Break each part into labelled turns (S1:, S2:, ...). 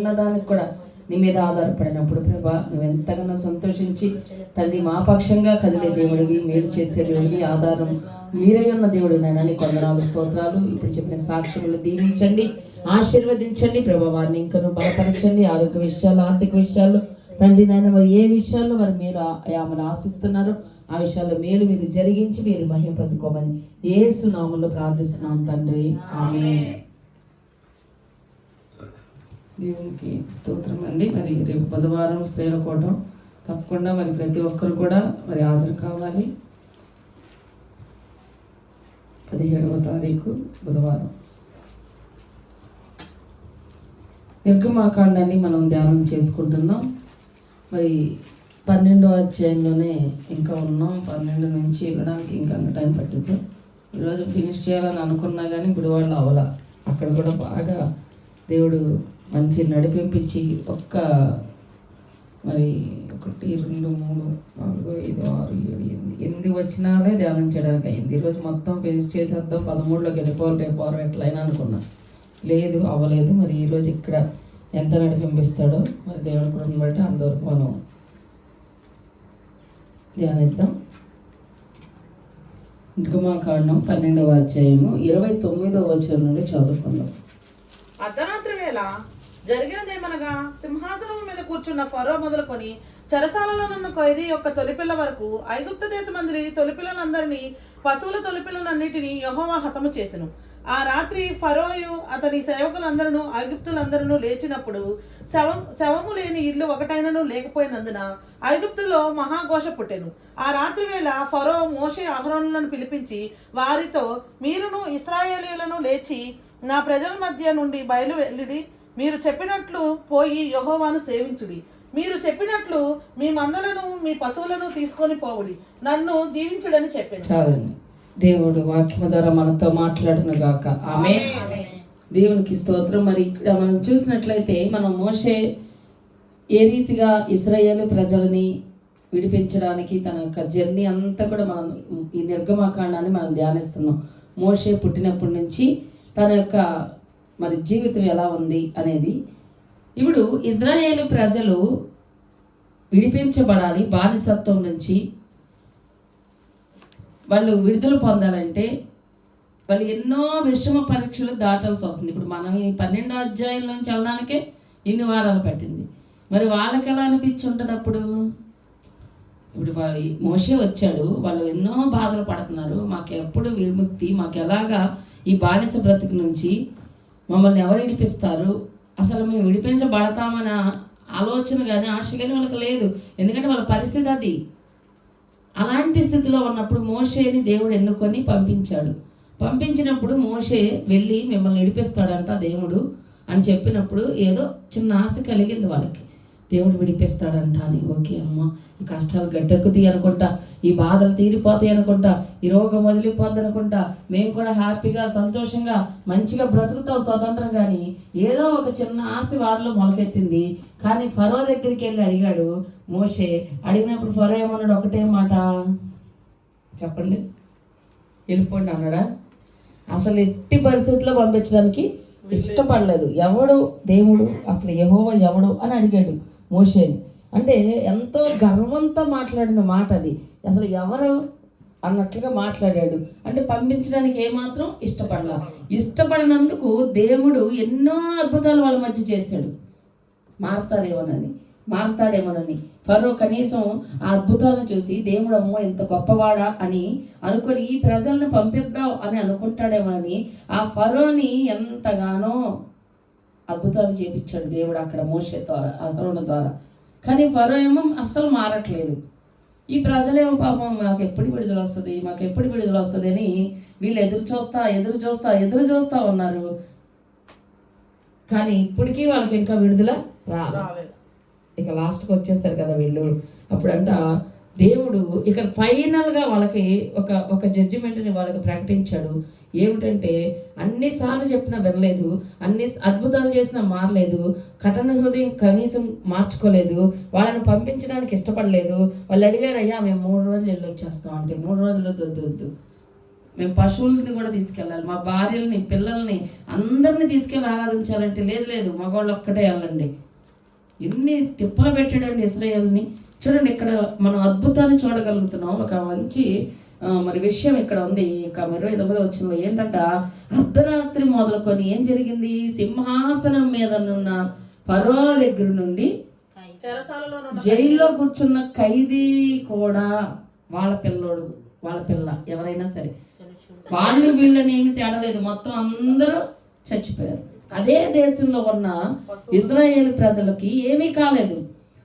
S1: చిన్నదానికి కూడా నీ మీద ఆధారపడినప్పుడు ప్రభా నువ్వు ఎంతగానో సంతోషించి తల్లి మా పక్షంగా కదిలే దేవుడివి మేలు చేసే దేవుడివి ఆధారం మీరే ఉన్న దేవుడు నాయన. నీ కొందనాలు స్తోత్రాలు. ఇప్పుడు చెప్పిన సాక్ష్యములు దీవించండి ఆశీర్వదించండి ప్రభా వారిని ఇంకను బలపరచండి. ఆరోగ్య విషయాలు ఆర్థిక విషయాలు. తండ్రి నాయన మరి ఏ విషయాల్లో వారు మీరు ఆమెను ఆశిస్తున్నారో ఆ విషయాల్లో మేలు మీరు జరిగించి మీరు మహిమ పొందుకోమని ఏసు నామంలో ప్రార్థిస్తున్నాం తండ్రి. ఆమె దేవునికి స్తోత్రం అండి మరి రేపు బుధవారం స్త్రీల తప్పకుండా మరి ప్రతి ఒక్కరు కూడా మరి హాజరు కావాలి. పదిహేడవ తారీఖు బుధవారం. నిర్గమాకాండాన్ని మనం ధ్యానం చేసుకుంటున్నాం. మరి పన్నెండో అధ్యాయంలోనే ఇంకా ఉన్నాం. పన్నెండు నుంచి వెళ్ళడానికి ఇంకా అంత టైం పట్టింది. ఈరోజు ఫినిష్ చేయాలని అనుకున్నా కానీ గుడివాళ్ళు అవల అక్కడ కూడా బాగా దేవుడు మంచి నడిపింపించి ఒక్క మరి ఒకటి రెండు మూడు నాలుగు ఐదు ఆరు ఏడు ఎనిమిది ఎనిమిది వచ్చినాలే ధ్యానం చేయడానికి అయింది ఈరోజు మొత్తం ఫినిష్ చేసేద్దాం. పదమూడులోకి వెళ్ళిపోవాలి రేపు ఆరు ఎట్లయినా అనుకున్నా. లేదు అవ్వలేదు. మరి ఈరోజు ఇక్కడ ఎంత నడిపింపిస్తాడో మరి దేవుడి కృపను బట్టి అంతవరకు మనం ధ్యానిద్దాం. కాండం పన్నెండవ అధ్యాయము ఇరవై తొమ్మిదవ వచనం నుండి చదువుకుందాం.
S2: అర్ధరాత్రి వేళ జరిగినదేమనగా సింహాసనం మీద కూర్చున్న ఫరో మొదలుకొని చెరసాలలో ఉన్న ఖైదీ యొక్క తొలిపిల్ల వరకు ఐగుప్త దేశమందరి తొలిపిల్లలందరినీ పశువుల తొలిపిల్లలన్నిటినీ యెహోవా హతము చేసెను. ఆ రాత్రి ఫరోయు అతని సేవకులందరూ ఐగుప్తులందరూ లేచినప్పుడు శవం శవము లేని ఇల్లు ఒకటైనను లేకపోయినందున ఐగుప్తులో మహాఘోష పుట్టెను. ఆ రాత్రి వేళ ఫరో మోషే అహరోనులను పిలిపించి వారితో మీరును ఇస్రాయేలీలను లేచి నా ప్రజల మధ్య నుండి బయలు వెళ్ళి మీరు చెప్పినట్లు పోయి యెహోవాను సేవించుడి. మీరు చెప్పినట్లు మీ మందలను మీ పశువులను తీసుకొని పోవుడి. నన్ను దీవించుడని
S1: చాలండి. దేవుడు వాక్యము ద్వారా మనతో మాట్లాడును గాక. ఆమె దేవునికి స్తోత్రం. మరి ఇక్కడ మనం చూసినట్లయితే మనం మోషే ఏ రీతిగా ఇజ్రాయేల్ ప్రజలని విడిపించడానికి తన యొక్క జర్నీ అంతా కూడా మనం ఈ నిర్గమాకాండాన్ని మనం ధ్యానిస్తున్నాం. మోషే పుట్టినప్పటి నుంచి తన యొక్క మరి జీవితం ఎలా ఉంది అనేది. ఇప్పుడు ఇజ్రాయేల్ ప్రజలు విడిపించబడాలి బానిసత్వం నుంచి. వాళ్ళు విడుదల పొందాలంటే వాళ్ళు ఎన్నో విషమ పరీక్షలు దాటాల్సి వస్తుంది. ఇప్పుడు మనం ఈ పన్నెండో అధ్యాయం నుంచి వెళ్ళడానికే ఇన్ని వారాలు పట్టింది. మరి వాళ్ళకి ఎలా అనిపించి ఉంటుంది అప్పుడు? ఇప్పుడు మోసే వచ్చాడు. వాళ్ళు ఎన్నో బాధలు పడుతున్నారు. మాకు ఎప్పుడు విముక్తి మాకు ఎలాగా ఈ బానిస బ్రతుకు నుంచి మమ్మల్ని ఎవరు విడిపిస్తారు? అసలు మేము విడిపించబడతామన్న ఆలోచన కానీ ఆశ కానీ వాళ్ళకి లేదు. ఎందుకంటే వాళ్ళ పరిస్థితి అది. అలాంటి స్థితిలో ఉన్నప్పుడు మోషేని దేవుడు ఎన్నుకొని పంపించాడు. పంపించినప్పుడు మోషే వెళ్ళి మిమ్మల్ని విడిపిస్తాడంట దేవుడు అని చెప్పినప్పుడు ఏదో చిన్న ఆశ కలిగింది వాళ్ళకి. దేవుడు విడిపిస్తాడంట అని ఓకే అమ్మ ఈ కష్టాలు గడ్డెక్కుతాయి అనుకుంటా ఈ బాధలు తీరిపోతాయి అనుకుంటా ఈ రోగం వదిలిపోద్ది అనుకుంటా మేము కూడా హ్యాపీగా సంతోషంగా మంచిగా బ్రతుకుతాం స్వతంత్రం కానీ ఏదో ఒక చిన్న ఆశ వారిలో మొలకెత్తింది. కానీ ఫరో దగ్గరికి వెళ్ళి అడిగాడు మోషే అడిగినప్పుడు ఫరో ఏమన్నాడు? ఒకటే మాట. చెప్పండి. వెళ్ళిపోండి అన్నాడా? అసలు ఎట్టి పరిస్థితుల్లో పంపించడానికి ఇష్టపడలేదు. ఎవడు? దేవుడు. అసలు యెహోవా ఎవడు? అని అడిగాడు. మోషేని. అంటే ఎంతో గర్వంతో మాట్లాడిన మాట అది. అసలు ఎవరు అన్నట్లుగా మాట్లాడాడు. అంటే పంపించడానికి ఏమాత్రం ఇష్టపడలా. ఇష్టపడినందుకు దేవుడు ఎన్నో అద్భుతాలు వాళ్ళ మధ్య చేశాడు. మారతారేమోనని మారతాడేమోనని. ఫరో కనీసం ఆ అద్భుతాలను చూసి దేవుడు అమ్మో ఇంత గొప్పవాడా? అని అనుకొని ఈ ప్రజలను పంపిద్దాం అని అనుకుంటాడేమోనని ఆ ఫరోని ఎంతగానో అద్భుతాలు చేపించాడు దేవుడు అక్కడ మోసే ద్వారా ఫరోని ద్వారా. కానీ ఫరో ఏమో అస్సలు మారట్లేదు. ఈ ప్రజలేమో పాపం మాకు ఎప్పుడు విడుదల వస్తుంది మాకు ఎప్పుడు విడుదల వస్తుంది అని వీళ్ళు ఎదురు చూస్తా ఎదురు చూస్తా ఎదురు చూస్తా ఉన్నారు. కానీ ఇప్పటికీ వాళ్ళకి ఇంకా విడుదల రాలేదు. ఇక లాస్ట్కి వచ్చేస్తారు కదా వీళ్ళు. అప్పుడంట దేవుడు ఇక్కడ ఫైనల్గా వాళ్ళకి ఒక ఒక జడ్జిమెంట్ని వాళ్ళకి ప్రకటించాడు. ఏమిటంటే అన్నిసార్లు చెప్పినా వినలేదు అన్ని అద్భుతాలు చేసినా మారలేదు కఠిన హృదయం కనీసం మార్చుకోలేదు వాళ్ళని పంపించడానికి ఇష్టపడలేదు. వాళ్ళు అడిగారు అయ్యా మేము మూడు రోజులు వెళ్ళి వచ్చేస్తాం అంటే మూడు రోజులు వద్దు వద్దు. మేము పశువుల్ని కూడా తీసుకెళ్ళాలి మా భార్యల్ని పిల్లల్ని అందరిని తీసుకెళ్ళి ఆరాధించాలంటే లేదు లేదు మగవాళ్ళు ఒక్కటే వెళ్ళండి. ఎన్ని తిప్పలు పెట్టాడండి ఇస్రాయల్ని. చూడండి ఇక్కడ మనం అద్భుతాన్ని చూడగలుగుతున్నాం. ఒక మంచి మరి విషయం ఇక్కడ ఉంది. ఇక ఇరవై తొమ్మిదో వచ్చిన ఏంటంట అర్ధరాత్రి మొదలుకొని ఏం జరిగింది? సింహాసనం మీద ఉన్న పరో దగ్గర నుండి జైల్లో కూర్చున్న ఖైదీ కూడా వాళ్ళ పిల్లోడు వాళ్ళ పిల్ల ఎవరైనా సరే. వాళ్ళు వీళ్ళని ఏమి తేడా లేదు మొత్తం అందరూ చచ్చిపోయారు. అదే దేశంలో ఉన్న ఇజ్రాయేల్ ప్రజలకి ఏమీ కాలేదు.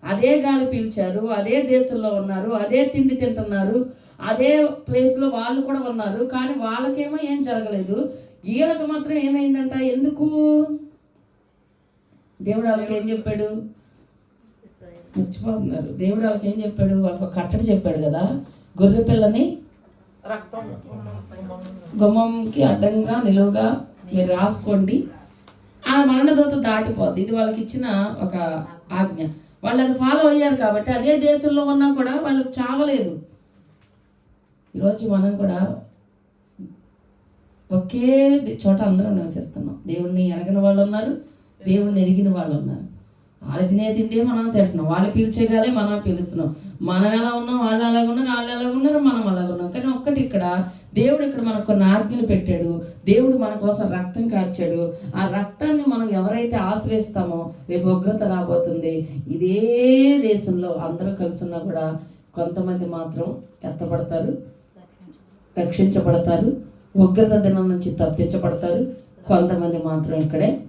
S1: అదే గాలి పీల్చారు అదే దేశంలో ఉన్నారు అదే తిండి తింటున్నారు అదే ప్లేస్లో వాళ్ళు కూడా ఉన్నారు కానీ వాళ్ళకేమో ఏం జరగలేదు. వీళ్ళకి మాత్రం ఏమైందంట? ఎందుకు? దేవుడు వాళ్ళకి ఏం చెప్పాడు? మర్చిపోతున్నారు దేవుడు వాళ్ళకి ఏం చెప్పాడు? వాళ్ళకి ఒక కట్టడి చెప్పాడు కదా? గొర్రె పిల్లని
S2: రక్తం.
S1: గుమ్మంకి అడ్డంగా నిలువుగా మీరు రాసుకోండి. ఆ మరణదూత దాటిపోద్ది. ఇది వాళ్ళకి ఇచ్చిన ఒక ఆజ్ఞ. వాళ్ళు అది ఫాలో అయ్యారు కాబట్టి అదే దేశంలో ఉన్నా కూడా వాళ్ళకి చావలేదు. ఈరోజు మనం కూడా ఒకే చోట అందరం నివసిస్తున్నాం. దేవుణ్ణి ఎరగిన వాళ్ళు ఉన్నారు దేవుణ్ణి ఎరిగిన వాళ్ళు ఉన్నారు. వాళ్ళు తినే తిండే మనం తింటున్నాం. వాళ్ళు పీల్చేగాలే మనం పిలుస్తున్నాం. మనం ఎలా ఉన్నాం? వాళ్ళు అలాగ ఉన్నారు వాళ్ళు ఎలాగ ఉన్నారు మనం అలాగ ఉన్నాం. కానీ ఒక్కటి ఇక్కడ దేవుడు ఇక్కడ మనకు కొన్ని ఆజ్ఞలు పెట్టాడు. దేవుడు మన కోసం రక్తం కార్చాడు. ఆ రక్తాన్ని మనం ఎవరైతే ఆశ్రయిస్తామో రేపు ఉగ్రత రాబోతుంది. ఇదే దేశంలో అందరూ కలిసి ఉన్నా కూడా కొంతమంది మాత్రం ఎత్తబడతారు రక్షించబడతారు ఉగ్రత దినం నుంచి తప్పించబడతారు. కొంతమంది మాత్రం ఇక్కడే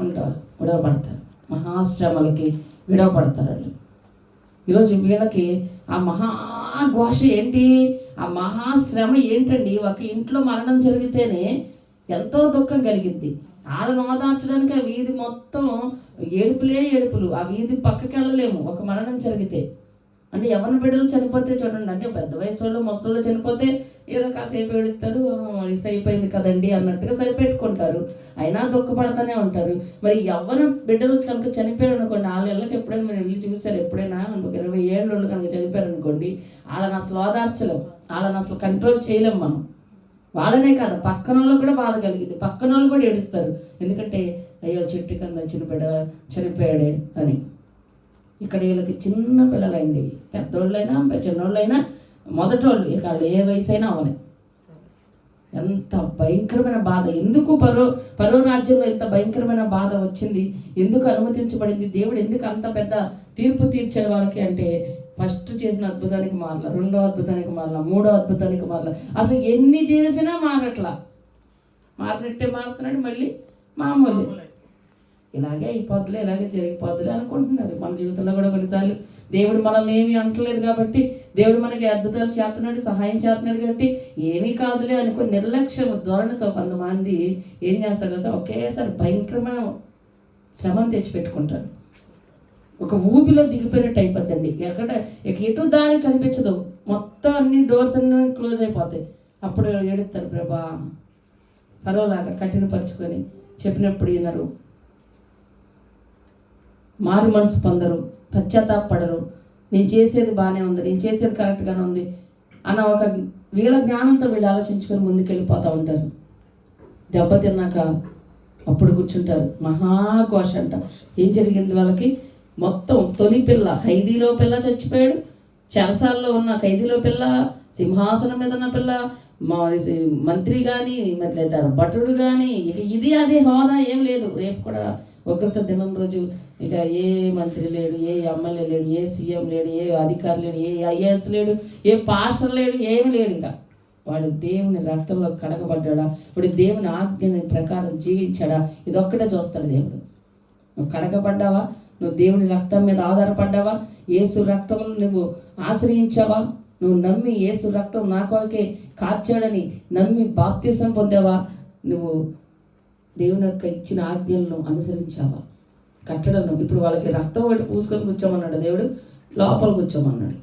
S1: ఉంటారు విడవబడతారు. మహాశ్రమలకి విడవపడతారు ఈరోజు వీళ్ళకి ఆ మహా ఘోష ఏంటి? ఆ మహాశ్రమ ఏంటండి? ఒక ఇంట్లో మరణం జరిగితేనే ఎంతో దుఃఖం కలిగింది వాళ్ళని ఓదార్చడానికి ఆ వీధి మొత్తం ఏడుపులే ఏడుపులు. ఆ వీధి పక్కకి వెళ్ళలేము ఒక మరణం జరిగితే. అంటే ఎవరిని బిడ్డలు చనిపోతే చూడండి అంటే పెద్ద వయసు వాళ్ళు ముసలు చనిపోతే ఏదో కాసేపు ఏడుస్తారు వయసు అయిపోయింది కదండి అన్నట్టుగా సరిపెట్టుకుంటారు. అయినా దుఃఖపడతానే ఉంటారు. మరి ఎవరి బిడ్డలు కనుక చనిపోయారు అనుకోండి వాళ్ళకి ఎప్పుడైనా మీరు వెళ్ళి చూసారు ఎప్పుడైనా ఒక ఇరవై ఏళ్ళు కనుక చనిపోయారు అనుకోండి వాళ్ళని అసలు ఓదార్చలేం. వాళ్ళని అసలు కంట్రోల్ చేయలేం మనం. వాళ్ళనే కాదు పక్కన వాళ్ళు కూడా బాధ కలిగింది పక్కన వాళ్ళు కూడా ఏడుస్తారు. ఎందుకంటే అయ్యో చెట్టు కింద చిన్న బిడ్డ చనిపోయాడే అని. ఇక్కడ వీళ్ళకి చిన్న పిల్లలండి. పెద్దోళ్ళైనా చిన్నోళ్ళైనా మొదటోళ్ళు ఇక వాళ్ళు ఏ వయసు అయినా అవనే ఎంత భయంకరమైన బాధ. ఎందుకు పరో పరో రాజ్యంలో ఎంత భయంకరమైన బాధ వచ్చింది? ఎందుకు అనుమతించబడింది? దేవుడు ఎందుకు అంత పెద్ద తీర్పు తీర్చాడు వాళ్ళకి అంటే ఫస్ట్ చేసిన అద్భుతానికి మారల రెండో అద్భుతానికి మారల మూడో అద్భుతానికి మారల. అసలు ఎన్ని చేసినా మారట్లా. మారినట్టే మారుతున్నాడు మళ్ళీ మామూలు. ఇలాగే అయిపోద్దులే ఇలాగే జరిగిపోద్దులే అనుకుంటున్నారు. మన జీవితంలో కూడా కొన్నిసార్లు దేవుడు మనల్ని ఏమీ అంటలేదు కాబట్టి దేవుడు మనకి అద్భుతాలు చేస్తున్నాడు సహాయం చేస్తున్నాడు కాబట్టి ఏమీ కాదులే అనుకుని నిర్లక్ష్యం ధోరణితో కొంతమంది ఏం చేస్తారు కదా ఒకేసారి భయంకరమైన శ్రమను తెచ్చిపెట్టుకుంటారు. ఒక ఊపిలో దిగిపోయినట్టు అయిపోద్దండి. ఎక్కడ ఎటు దారి కనిపించదు. మొత్తం అన్ని డోర్స్ అన్ని క్లోజ్ అయిపోతాయి. అప్పుడు ఏడుస్తారు ప్రభా పర్వాలాగా కఠినపరుచుకొని చెప్పినప్పుడు వినరు. మారు మనసు పొందరు పశ్చాత్తాపడరు నేను చేసేది బాగానే ఉంది నేను చేసేది కరెక్ట్గానే ఉంది అన్న ఒక వీళ్ళ జ్ఞానంతో వీళ్ళు ఆలోచించుకొని ముందుకు వెళ్ళిపోతూ ఉంటారు దెబ్బతిన్నాక అప్పుడు కూర్చుంటారు. మహాఘోష అంట. ఏం జరిగింది వాళ్ళకి? మొత్తం తొలి పిల్ల ఖైదీలో పిల్ల చచ్చిపోయాడు. చెరసాల్లో ఉన్న ఖైదీలో పిల్ల సింహాసనం మీద ఉన్న పిల్ల మా మంత్రి కానీ మరి లేదా భటుడు కానీ ఇక ఇది అదే హోదా ఏం లేదు. రేపు కూడా ఒకరితో దినం రోజు ఇక ఏ మంత్రి లేడు ఏ ఎమ్మెల్యే లేడు ఏ సీఎం లేడు ఏ అధికారి లేడు ఏ ఐఏఎస్ లేడు ఏ పాస్టర్ లేడు ఏమి లేడు ఇక. వాడు దేవుని రక్తంలో కడగబడ్డాడా? వాడు దేవుని ఆజ్ఞని ప్రకారం జీవించాడా? ఇదొక్కటే చూస్తాడు దేవుడు. నువ్వు కడగబడ్డావా? నువ్వు దేవుని రక్తం మీద ఆధారపడ్డావా? ఏసు రక్తం నువ్వు ఆశ్రయించావా? నువ్వు నమ్మి ఏసు రక్తం నా కొరకే కార్చాడని నమ్మి బాప్త్యసం పొందావా? నువ్వు దేవుని యొక్క ఇచ్చిన ఆజ్ఞలను అనుసరించావా? కట్టడను. ఇప్పుడు వాళ్ళకి రక్తం ఒకటి పూసుకొని కూర్చోమన్నాడు. దేవుడు లోపల కూర్చోమన్నాడు.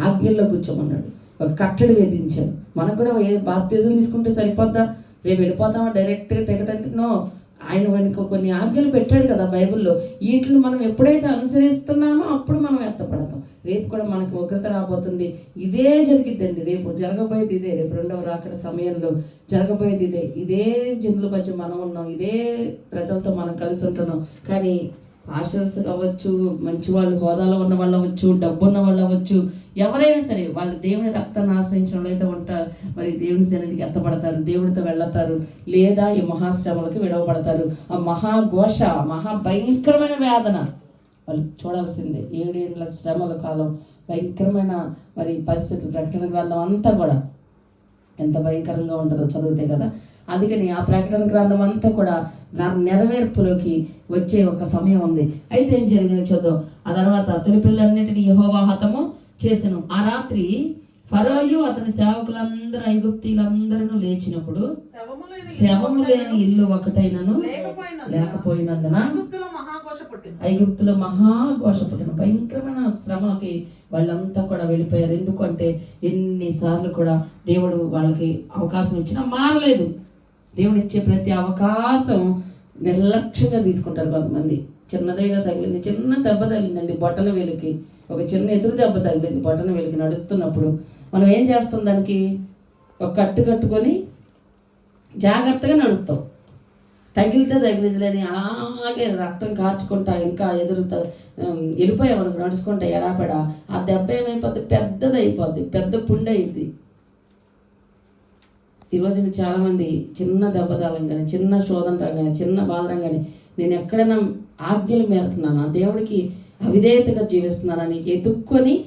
S1: ఆజ్ఞల్లో కూర్చోమన్నాడు. ఒక కట్టడి వేధించాడు. మనకు కూడా ఏ బాప్తిజం తీసుకుంటే సరిపోద్దా? రేపు వెళ్ళిపోతామా? డైరెక్ట్గా టికెట్ నో. ఆయన వెనుక కొన్ని ఆజ్ఞలు పెట్టాడు కదా బైబిల్లో. వీటిని మనం ఎప్పుడైతే అనుసరిస్తున్నామో అప్పుడు మనం ఎత్తపడతాం రేపు కూడా మనకు ఉగ్రత రాబోతుంది. ఇదే జరిగిద్దండి. రేపు జరగబోయేది ఇదే. రేపు రెండవ రాకడ సమయంలో జరగబోయేది ఇదే. ఇదే జనుల మధ్య మనం ఉన్నాం. ఇదే ప్రజలతో మనం కలిసి ఉంటున్నాం. కానీ పాస్టర్స్ అవ్వచ్చు మంచి వాళ్ళు హోదాలో ఉన్న వాళ్ళు అవ్వచ్చు డబ్బు ఉన్న వాళ్ళు అవ్వచ్చు ఎవరైనా సరే వాళ్ళు దేవుని రక్తాన్ని ఆశ్రయించిన అయితే ఉంటారు. మరి దేవుని సన్నిధికి ఎత్తపడతారు దేవుడితో వెళ్ళతారు లేదా ఈ మహాశ్రమలకు విడవబడతారు. ఆ మహాఘోష మహా భయంకరమైన వేదన. వాళ్ళు చూడాల్సిందే. ఏడేళ్ళ శ్రమల కాలం భయంకరమైన మరి పరిస్థితులు ప్రకటన గ్రంథం అంతా కూడా ఎంత భయంకరంగా ఉంటుందో చదివితే కదా. అందుకని ఆ ప్రకటన గ్రంథం అంతా కూడా నా నెరవేర్పులోకి వచ్చే ఒక సమయం ఉంది. అయితే ఏం జరిగింది చూద్దాం. ఆ తర్వాత తొలి పిల్లలన్నింటినీ యహోవాహతము హతము ఆ రాత్రి ఫరోయు అతని సేవకులందరూ ఐగుప్తీలందరూ లేచినప్పుడు
S2: శవము లేని
S1: ఇల్లు ఒకటైనను
S2: లేకపోయినందున ఐగుప్తులో మహాఘోష
S1: పుట్టిన భయంకరమైన శ్రమలకి వాళ్ళంతా కూడా వెళ్ళిపోయారు. ఎందుకంటే ఎన్నిసార్లు కూడా దేవుడు వాళ్ళకి అవకాశం ఇచ్చినా మారలేదు. దేవుడు ఇచ్చే ప్రతి అవకాశం నిర్లక్ష్యంగా తీసుకుంటారు కొంతమంది. చిన్నదేగా తగిలింది. చిన్న దెబ్బ తగిలిందండి బొట్టన వేలుకి. ఒక చిన్న ఎదురు దెబ్బ తగిలింది. బొట్టన వేలుకి నడుస్తున్నప్పుడు మనం ఏం చేస్తాం దానికి? ఒక కట్టు కట్టుకొని జాగ్రత్తగా నడుపుతాం. తగిలితే తగిలిదిలేని అలాగే రక్తం కార్చుకుంటా ఇంకా ఎదురు త- వెళ్ళిపోయాం మనకు నడుచుకుంటా ఎడాపెడా. ఆ దెబ్బ ఏమైపోద్ది? పెద్దది అయిపోద్ది పెద్ద పుండు అయింది ఈ రోజున చాలామంది చిన్న దెబ్బతాలం కానీ చిన్న శోధన రంగానే చిన్న బాధరం కానీ నేను ఎక్కడైనా ఆజ్ఞలు మేరుతున్నానా? దేవుడికి అవిధేయతగా జీవిస్తున్నానని ఎదుక్కొని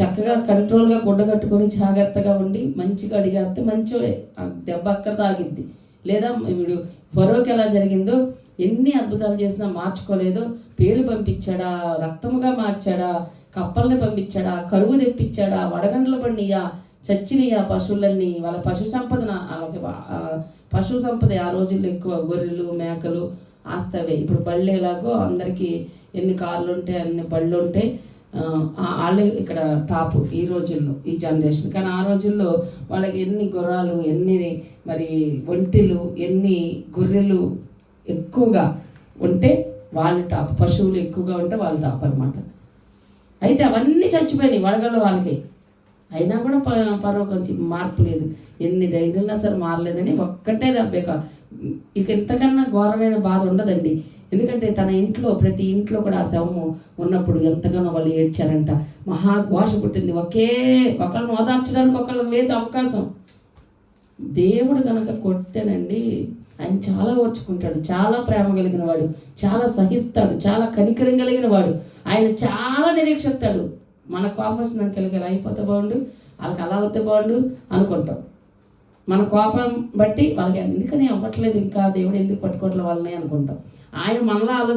S1: చక్కగా కంట్రోల్గా గుడ్డ కట్టుకొని జాగ్రత్తగా ఉండి మంచిగా అడిగేస్తే మంచోడే. ఆ దెబ్బ అక్కడ తాగిద్ది. లేదా వీడు ఫరోకి ఎలా జరిగిందో ఎన్ని అద్భుతాలు చేసినా మార్చుకోలేదు. పేలు పంపించాడా రక్తముగా మార్చాడా కప్పల్ని పంపించాడా కరువు తెప్పించాడా వడగండ్ల బండియా చచ్చినయా పశువులన్నీ వాళ్ళ పశు సంపదన వాళ్ళకి పశు సంపద ఆ రోజుల్లో ఎక్కువ గొర్రెలు మేకలు ఆస్తవే. ఇప్పుడు బళ్ళు ఎలాగో అందరికీ ఎన్ని కార్లు ఉంటే అన్ని బళ్ళు ఉంటాయి వాళ్ళే ఇక్కడ టాప్ ఈ రోజుల్లో ఈ జనరేషన్. కానీ ఆ రోజుల్లో వాళ్ళకి ఎన్ని గుర్రాలు ఎన్ని మరి ఒంటెలు ఎన్ని గొర్రెలు ఎక్కువగా ఉంటే వాళ్ళు టాప్. పశువులు ఎక్కువగా ఉంటే వాళ్ళు టాప్ అనమాట అయితే అవన్నీ చచ్చిపోయినాయి వడగళ్ళ వాళ్ళకి. అయినా కూడా ప- కొంచెం మార్పు లేదు. ఎన్ని ధైర్యంగా సరే మారలేదని ఒక్కటే దెబ్బక ఇక ఇంతకన్నా ఘోరమైన బాధ ఉండదండి. ఎందుకంటే తన ఇంట్లో ప్రతి ఇంట్లో కూడా ఆ శవము ఉన్నప్పుడు ఎంతగానో వాళ్ళు ఏడ్చారంట. మహాఘోష పుట్టింది. ఒకే ఒకళ్ళని ఓదార్చడానికి ఒకళ్ళకి లేదు అవకాశం. దేవుడు కనుక కొట్టేనండి ఆయన చాలా ఓర్చుకుంటాడు. చాలా ప్రేమ కలిగిన వాడు. చాలా సహిస్తాడు. చాలా కనికరం కలిగిన వాడు. ఆయన చాలా నిరీక్షిస్తాడు. మన కోపం నాకు కలిగి అయిపోతే బాగుండు వాళ్ళకి అలా అవుతే బాగుండు అనుకుంటాం. మన కోపం బట్టి వాళ్ళకి ఎందుకని అవ్వట్లేదు ఇంకా దేవుడు ఎందుకు పట్టుకోవట్లే వాళ్ళని అనుకుంటాం. ఆయన మనలో ఆలోచన